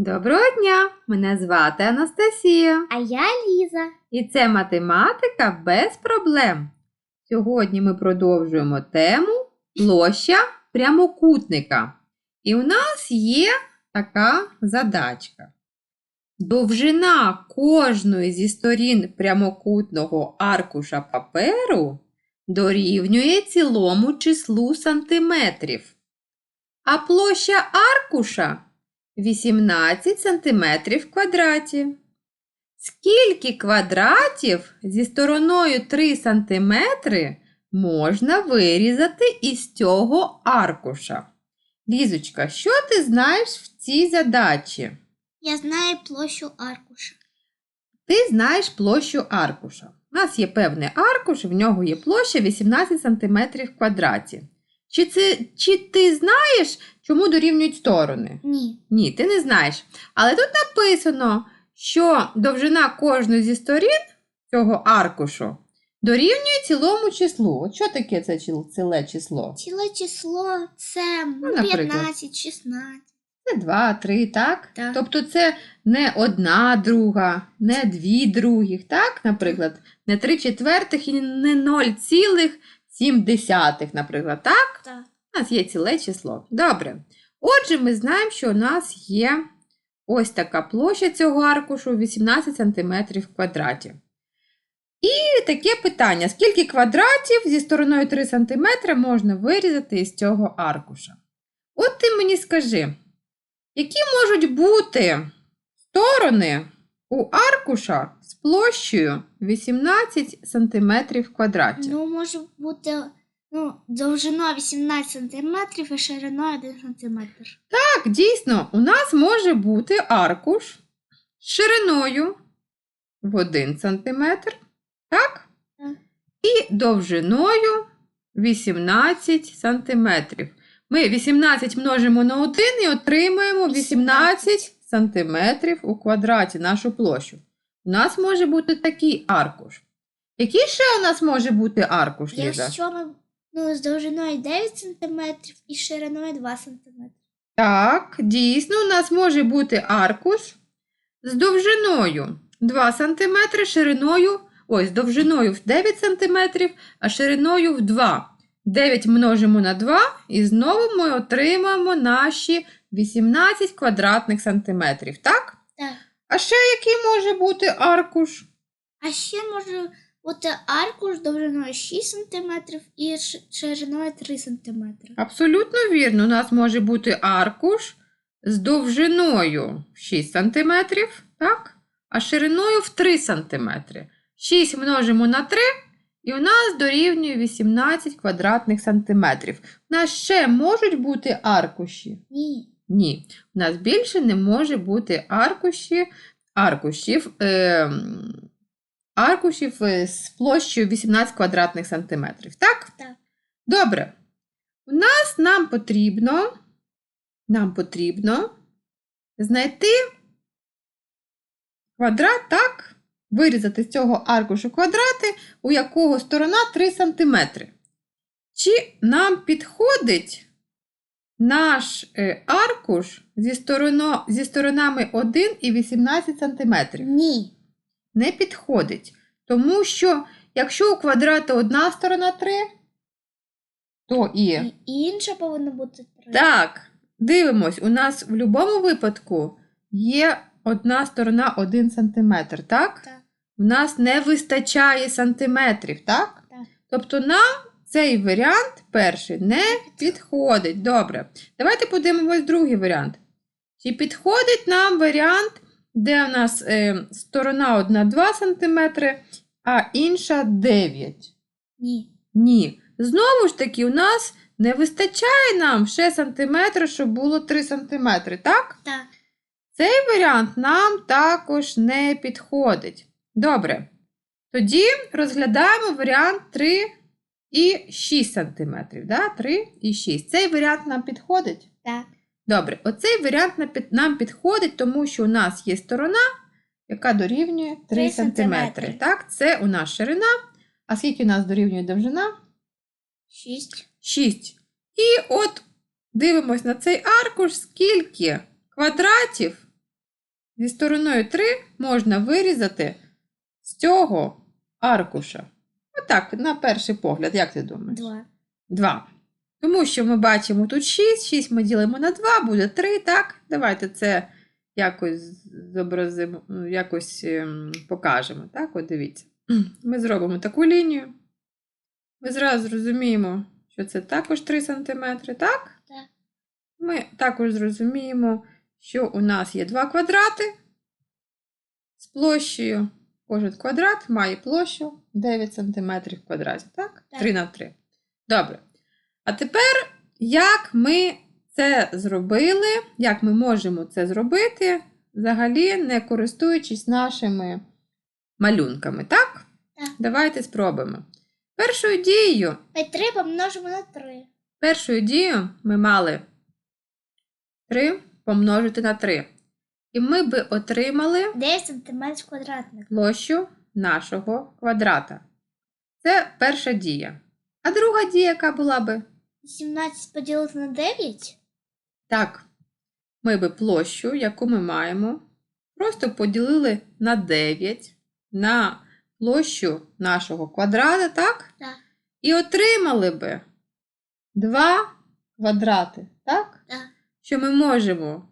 Доброго дня! Мене звати Анастасія. А я Ліза. І це математика без проблем. Сьогодні ми продовжуємо тему площа прямокутника. І у нас є така задачка. Довжина кожної зі сторін прямокутного аркуша паперу дорівнює цілому числу сантиметрів. А площа аркуша 18 сантиметрів в квадраті. Скільки квадратів зі стороною 3 см можна вирізати із цього аркуша? Лізочка, що ти знаєш в цій задачі? Я знаю площу аркуша. Ти знаєш площу аркуша. У нас є певний аркуш, в нього є площа 18 см в квадраті. Чи, це, чи ти знаєш, чому дорівнюють сторони? Ні. Ні, ти не знаєш. Але тут написано, що довжина кожної зі сторін цього аркушу дорівнює цілому числу. От що таке це ціле число? Ціле число це ну, наприклад. 15, 16. Це 2, 3, так? Так. Тобто це не одна друга, не дві других, так, наприклад, не 3 четвертих і не 0,7 десятих, наприклад, так? Так. У нас є ціле число. Добре. Отже, ми знаємо, що у нас є ось така площа цього аркушу 18 см в квадраті. І таке питання: скільки квадратів зі стороною 3 см можна вирізати із цього аркуша? От ти мені скажи, які можуть бути сторони у аркуша з площею 18 см в квадраті? Ну, може бути ну, довжина 18 см і шириною 1 см. Так, дійсно, у нас може бути аркуш з шириною в 1 см, так? Так. І довжиною 18 см. Ми 18 множимо на 1 і отримаємо 18 см у квадраті нашу площу. У нас може бути такий аркуш. Який ще у нас може бути аркуш, Ліза? Якщо ми ну, з довжиною 9 см і шириною 2 см. Так, дійсно, у нас може бути аркуш з довжиною 2 см, шириною, ось, довжиною в 9 см, а шириною в 2. 9 множимо на 2 і знову ми отримаємо наші 18 квадратних сантиметрів, так? Так. А ще який може бути аркуш? А ще може бути аркуш довжиною 6 см і шириною 3 см. Абсолютно вірно, у нас може бути аркуш з довжиною 6 см, так? а шириною в 3 см. 6 множимо на 3, і у нас дорівнює 18 квадратних сантиметрів. У нас ще можуть бути аркуші? Ні. Ні. У нас більше не може бути аркуші, аркушів, е, аркушів з площею 18 квадратних сантиметрів. Так? Так. Добре. У нас нам потрібно, нам потрібно знайти квадрат, так? Вирізати з цього аркушу квадрати, у якого сторона 3 см. Чи нам підходить наш е, аркуш зі, стороно, зі сторонами 1 і 18 см? Ні. Не підходить. Тому що, якщо у квадрата одна сторона 3, то і. І інша повинна бути 3. Так, дивимось, у нас в будь-якому випадку є одна сторона 1 см, так? Так. В нас не вистачає сантиметрів, так? Так. Тобто нам цей варіант перший не підходить. Добре. Давайте подивимось другий варіант. Чи підходить нам варіант, де у нас е, сторона одна 2 см, а інша 9? Ні. Ні. Знову ж таки, у нас не вистачає нам ще сантиметра, щоб було 3 сантиметри, так? Так. Цей варіант нам також не підходить. Добре. Тоді розглядаємо варіант 3 і 6 сантиметрів. Да? 3 і 6. Цей варіант нам підходить? Так. Добре, оцей варіант нам підходить, тому що у нас є сторона, яка дорівнює 3 Три см. сантиметри. Так, це у нас ширина. А скільки у нас дорівнює довжина? 6. 6. І от дивимось на цей аркуш, скільки квадратів зі стороною 3 можна вирізати з цього аркуша? Отак, на перший погляд, як ти думаєш? Два. 2. Тому що ми бачимо тут 6, 6 ми ділимо на 2, буде 3, так? Давайте це якось зобразимо, ну, якось ем, покажемо. Так, от дивіться. Ми зробимо таку лінію. Ми зразу зрозуміємо, що це також 3 см, так? Так. Ми також зрозуміємо, що у нас є два квадрати з площею. Кожен квадрат має площу 9 см квадраті, так? Так. 3 на 3. Добре. А тепер, як ми це зробили, як ми можемо це зробити, взагалі не користуючись нашими малюнками, так? Так. Давайте спробуємо. Першою дією, Ми три помножимо на три. першою дією ми мали 3 помножити на 3. І ми би отримали 9 сантиметрів квадратних. площу нашого квадрата. Це перша дія. А друга дія, яка була би? 17 поділити на 9. Так, ми би площу, яку ми маємо, просто поділили на 9 на площу нашого квадрата, так? Так. І отримали би 2 квадрати, так? Так. Що ми можемо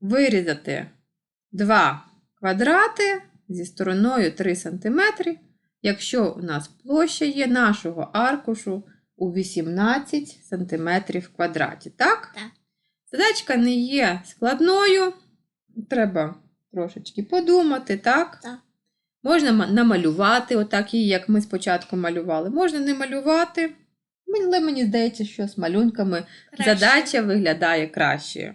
вирізати 2 квадрати зі стороною 3 см, якщо у нас площа є нашого аркушу у 18 см в квадраті, так? Так. Задачка не є складною, треба трошечки подумати, так? Так. Можна намалювати, отак її, як ми спочатку малювали. Можна не малювати, але мені здається, що з малюнками Краще. задача виглядає краще.